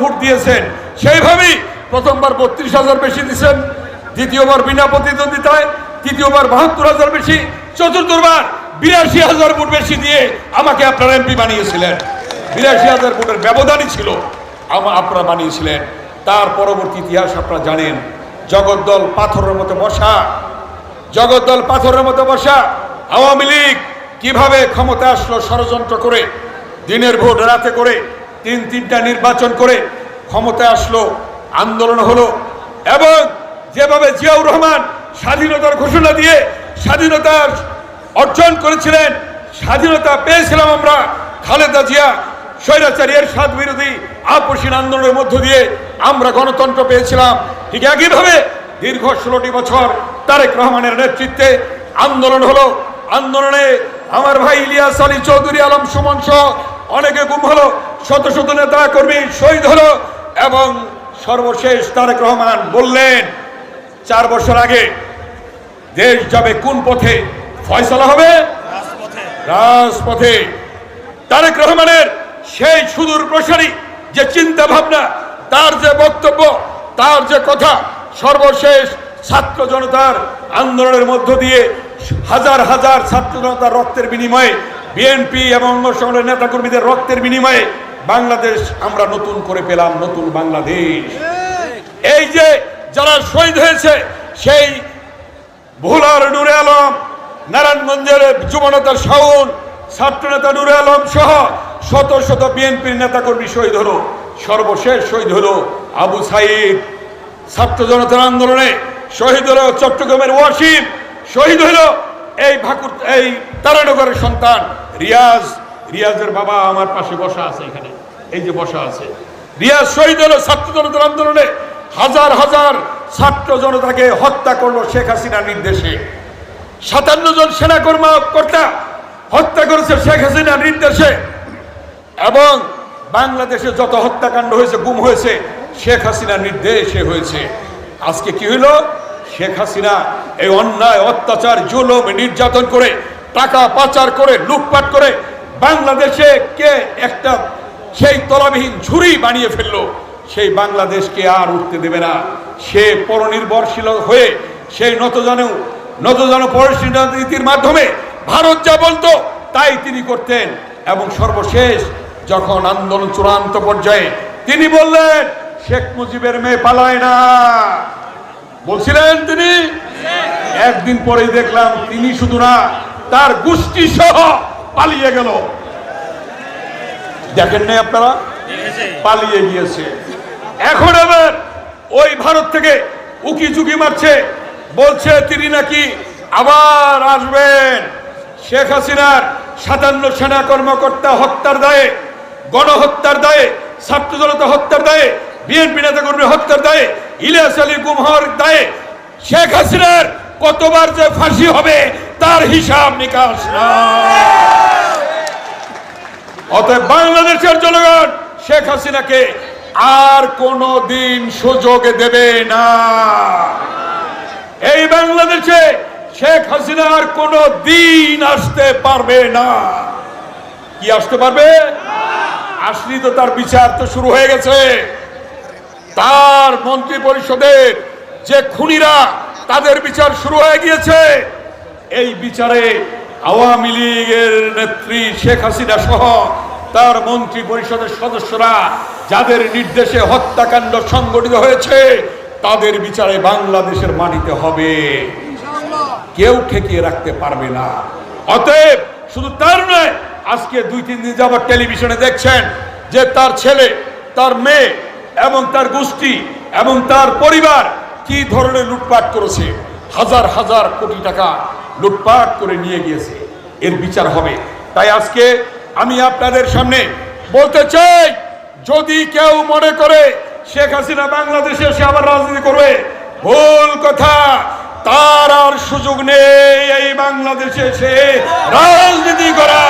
Vote দিয়েছেন। সেইভাবেই প্রথমবার বত্রিশ হাজার বেশি দিয়েছেন দ্বিতীয়বার বিনা প্রতিদ্বন্দ্বিতায়, তৃতীয়বার বাহাত্তর হাজার বেশি, চতুর্থবার বিরাশি হাজার ভোট বেশি দিয়ে আমাকে আপনারা এমপি বানিয়েছিলেন। বিরাশি হাজার ভোটের ব্যবধানই ছিল আপনারা বানিয়েছিলেন। তার পরবর্তী ইতিহাস আপনারা জানেন। জগদ্দল পাথরের মতো বসা। জগদ্দল পাথরের মতো বসা। আওয়ামী লীগ কীভাবে ক্ষমতা আসলো ষড়যন্ত্র করে, দিনের ভোট রাতে করে তিন তিনটা নির্বাচন করে ক্ষমতা আসলো, আন্দোলন হলো এবং যেভাবে জিয়াউর রহমান স্বাধীনতার ঘোষণা দিয়ে স্বাধীনতা অর্জন করেছিলেন, স্বাধীনতা পেয়েছিলাম আমরা, খালেদা জিয়া স্বৈরাচারী এর স্বাদ বিরোধী আপসীন আন্দোলনের মধ্য দিয়ে আমরা গণতন্ত্র পেয়েছিলাম। ঠিক একইভাবে দীর্ঘ ষোলোটি বছর তারেক রহমানের নেতৃত্বে আন্দোলন হলো। আন্দোলনে আমার ভাই ইলিয়াস আলী চৌধুরী আলম সুমন সহ অনেকে গুম হলো। শত শত নেতা কর্মী শহীদ হলো এবং সর্বশেষ তারেক রহমান বললেন চার বছর আগে দেশ যাবে কোন পথে? ফয়সলা হবে? রাজপথে। তারেক রহমানের সেই সুদূর প্রসারী যে চিন্তা ভাবনা তার যে বক্তব্য তার যে কথা সর্বশেষ ছাত্র জনতার আন্দোলনের মধ্য দিয়ে হাজার হাজার ছাত্র জনতার রক্তের বিনিময়ে বিএনপি এবং অন্য সংগঠনের নেতাকর্মীদের রক্তের বিনিময়ে বাংলাদেশ আমরা নতুন করে পেলাম নতুন বাংলাদেশ। এই যে যারা শহীদ হয়েছে, সেই ভোলার নুরে আলম, নারায়ণগঞ্জের যুবনেতা শাওন ছাত্রনেতা নুরে আলম সহ শত শত বিএনপির নেতাকর্মী শহীদ হলো। সর্বশেষ শহীদ হলো আবু সাইদ। ছাত্র জনতার আন্দোলনে শহীদ হলো চট্টগ্রামের ওয়াসিম। শহীদ হলো এই ভাকুর এই তারানগরের সন্তান রিয়াজ। রিয়াজের বাবা আমার পাশে বসা আছে এখানে। এই যে বসা আছে। রিয়াজ শহীদ হলো ছাত্র জনতার আন্দোলনে হাজার হাজার ছাত্র জনতাকে হত্যা করল শেখ হাসিনার নির্দেশে। সাতান্ন জন সেনা কর্মকর্তা হত্যা করেছে শেখ হাসিনার নির্দেশে। এবং বাংলাদেশে যত হত্যাকাণ্ড হয়েছে, গুম হয়েছে, শেখ হাসিনার নির্দেশে হয়েছে। আজকে কি হইল? শেখ হাসিনা এই অন্যায়, অত্যাচার, জুলুম, নির্যাতন করে, টাকা পাচার করে, লুটপাট করে বাংলাদেশে কে একটা সেই তলাবিহীন ঝুড়ি বানিয়ে ফেলল। সেই বাংলাদেশকে আর উঠতে দেবে না। সে পরনির্ভরশীল হয়ে সেই নতজানু নতজানু পরিস্থিতির মাধ্যমে ভারত যা বলতো, তাই তিনি করতেন। এবং সর্বশেষ যখন আন্দোলন চূড়ান্ত পর্যায়ে তিনি বললেন, শেখ মুজিবের মেয়ে পালায় না। বলছিলেন তিনি? একদিন পরেই দেখলাম তিনি শুধু না, তার গোষ্ঠী সহ পালিয়ে গেল। দেখেন নাই আপনারা? পালিয়ে গিয়েছে। এখন আবার ওই ভারত থেকে উকি চুকি মারছে। বলছে তিনি নাকি আবার আসবেন। শেখ হাসিনার সাতান্ন সেনা কর্মকর্তা হত্যার দায়ে, গণহত্যার দায়ে, ছাত্র জনতা হত্যার দায়ে, বিএনপি নেতা কর্মী হত্যার দায়ে, ইলিয়াস আলী গুম হওয়ার দায়ে শেখ হাসিনার কতবার যে ফাঁসি হবে, তার হিসাব নিকাশ না অতএব বাংলাদেশের জনগণ, শেখ হাসিনাকে আর কোনো দিন সুযোগ দেবে না। এই বাংলাদেশে শেখ হাসিনা আর কোনো দিন আসতে পারবে না। কি আসতে পারবে? আসলি তো তার বিচার তো শুরু হয়ে গেছে। তার মন্ত্রী পরিষদের যে খুনিরা তাদের বিচার শুরু হয়ে গিয়েছে, এই বিচারে আওয়ামী লীগের নেত্রী শেখ হাসিনা সহ তার মন্ত্রী পরিষদের সদস্যরা যাদের নির্দেশে হত্যাকাণ্ড সংগঠিত হয়েছে, তাদের বিচারে বাংলাদেশের মাটিতে হবে। কেউ ঠেকিয়ে রাখতে পারবে না। অতএব শুধু তার নয়, আজকে দুই, তিন দিন যাবার টেলিভিশনে দেখছেন যে তার ছেলে, তার মেয়ে, এবং তার গোষ্ঠী, এবং তার পরিবার কি ধরনের লুটপাট করেছে। হাজার হাজার কোটি টাকা লুটপাট করে নিয়ে গিয়েছে। এর বিচার হবে। তাই আজকে আমি আপনাদের সামনে বলতে চাই, যদি কেউ মনে করে শেখ হাসিনা বাংলাদেশে এসে আবার রাজনীতি করবে, ভুল কথা। তার আর সুযোগ নেই এই বাংলাদেশে এসে রাজনীতি করা